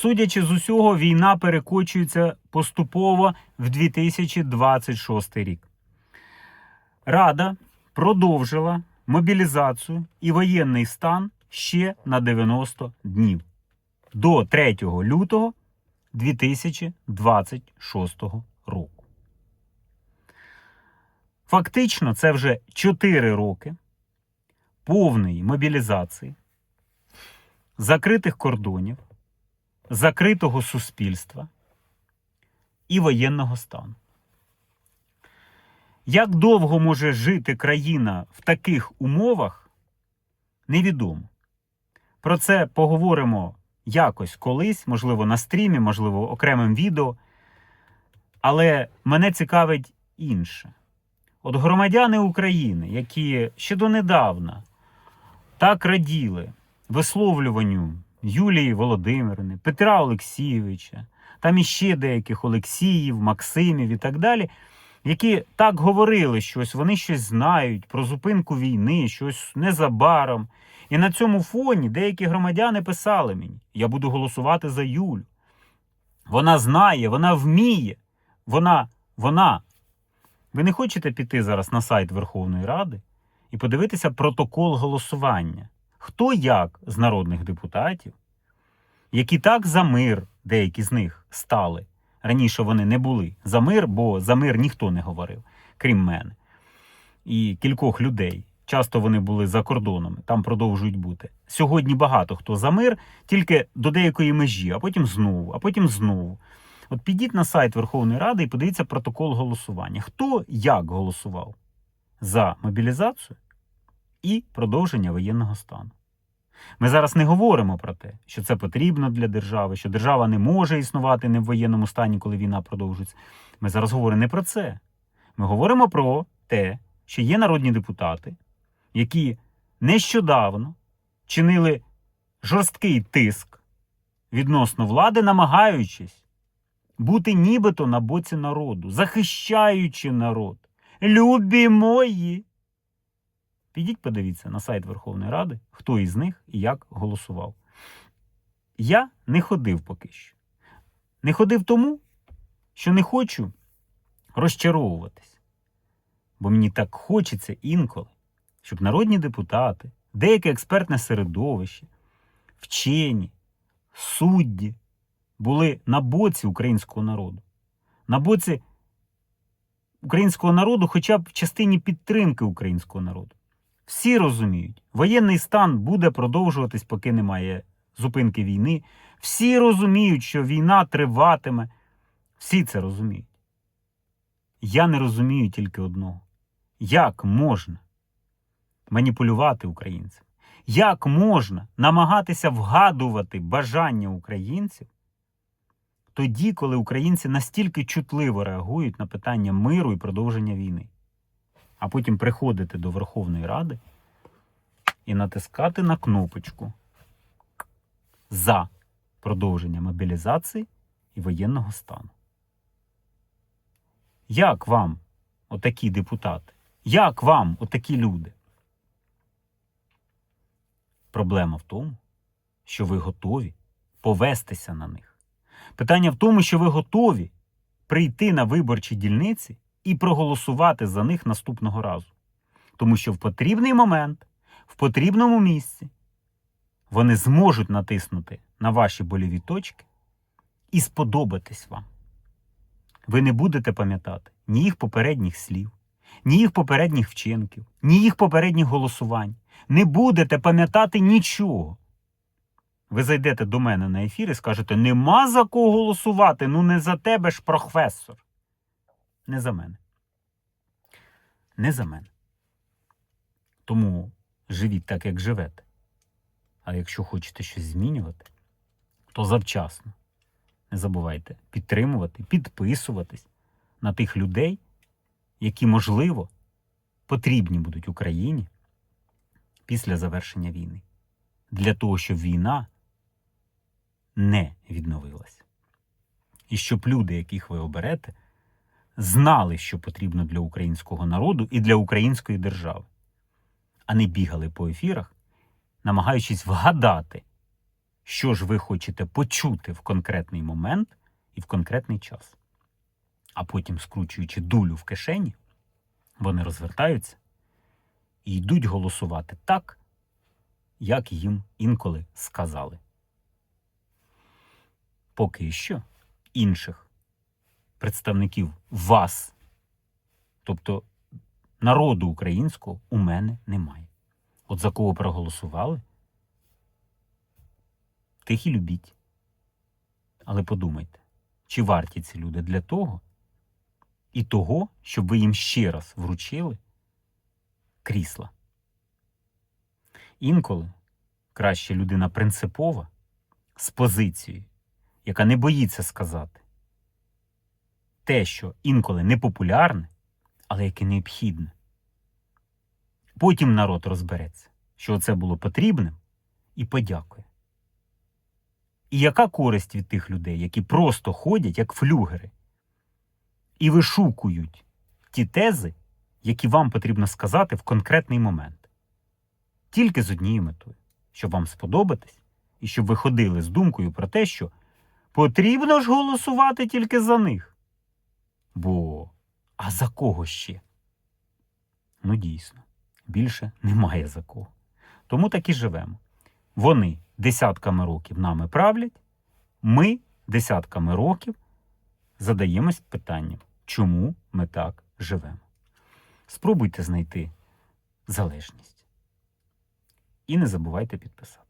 Судячи з усього, війна перекочується поступово в 2026 рік. Рада продовжила мобілізацію і воєнний стан ще на 90 днів до 3 лютого 2026 року. Фактично, це вже 4 роки повної мобілізації, закритих кордонів, закритого суспільства і воєнного стану. Як довго може жити країна в таких умовах, невідомо. Про це поговоримо якось колись, можливо, на стрімі, можливо, окремим відео. Але мене цікавить інше. От громадяни України, які ще донедавна так раділи висловлюванню Юлії Володимирівни, Петра Олексійовича, там іще деяких Олексіїв, Максимів і так далі, які так говорили, що ось вони щось знають про зупинку війни, щось незабаром. І на цьому фоні деякі громадяни писали мені: я буду голосувати за Юлю. Вона знає, вона вміє, вона, вона. Ви не хочете піти зараз на сайт Верховної Ради і подивитися протокол голосування? Хто як з народних депутатів, які так за мир, деякі з них стали. Раніше вони не були за мир, бо за мир ніхто не говорив, крім мене і кількох людей. Часто вони були за кордонами, там продовжують бути. Сьогодні багато хто за мир, тільки до деякої межі, а потім знову, а потім знову. От підіть на сайт Верховної Ради і подивіться протокол голосування. Хто як голосував за мобілізацію і продовження воєнного стану. Ми зараз не говоримо про те, що це потрібно для держави, що держава не може існувати не в воєнному стані, коли війна продовжується. Ми зараз говоримо не про це. Ми говоримо про те, що є народні депутати, які нещодавно чинили жорсткий тиск відносно влади, намагаючись бути нібито на боці народу, захищаючи народ. Любі мої! Підіть, подивіться на сайт Верховної Ради, хто із них і як голосував. Я не ходив поки що. Не ходив тому, що не хочу розчаровуватись. Бо мені так хочеться інколи, щоб народні депутати, деяке експертне середовище, вчені, судді були на боці українського народу. На боці українського народу, хоча б в частині підтримки українського народу. Всі розуміють, воєнний стан буде продовжуватись, поки немає зупинки війни. Всі розуміють, що війна триватиме. Всі це розуміють. Я не розумію тільки одного: як можна маніпулювати українцями? Як можна намагатися вгадувати бажання українців тоді, коли українці настільки чутливо реагують на питання миру і продовження війни? А потім приходити до Верховної Ради і натискати на кнопочку за продовження мобілізації і воєнного стану. Як вам отакі депутати? Як вам отакі люди? Проблема в тому, що ви готові повестися на них. Питання в тому, що ви готові прийти на виборчі дільниці і проголосувати за них наступного разу. Тому що в потрібний момент, в потрібному місці вони зможуть натиснути на ваші боліві точки і сподобатись вам. Ви не будете пам'ятати ні їх попередніх слів, ні їх попередніх вчинків, ні їх попередніх голосувань. Не будете пам'ятати нічого. Ви зайдете до мене на ефір і скажете: нема за кого голосувати, ну не за тебе ж професор. Не за мене. Не за мене. Тому живіть так, як живете. А якщо хочете щось змінювати, то завчасно. Не забувайте підтримувати, підписуватись на тих людей, які, можливо, потрібні будуть Україні після завершення війни. Для того, щоб війна не відновилась. І щоб люди, яких ви оберете, знали, що потрібно для українського народу і для української держави, а не бігали по ефірах, намагаючись вгадати, що ж ви хочете почути в конкретний момент і в конкретний час. А потім, скручуючи дулю в кишені, вони розвертаються і йдуть голосувати так, як їм інколи сказали. Поки що інших представників вас, тобто народу українського, у мене немає. От за кого проголосували, тих і любіть. Але подумайте, чи варті ці люди для того і того, щоб ви їм ще раз вручили крісла. Інколи краще людина принципова з позицією, яка не боїться сказати те, що інколи не популярне, але яке необхідне. Потім народ розбереться, що це було потрібним, і подякує. І яка користь від тих людей, які просто ходять як флюгери і вишукують ті тези, які вам потрібно сказати в конкретний момент. Тільки з однією метою, щоб вам сподобатись, і щоб ви ходили з думкою про те, що потрібно ж голосувати тільки за них. Бо а за кого ще? Ну, дійсно, більше немає за кого. Тому так і живемо. Вони десятками років нами правлять, ми десятками років задаємось питанням, чому ми так живемо. Спробуйте знайти залежність. І не забувайте підписати.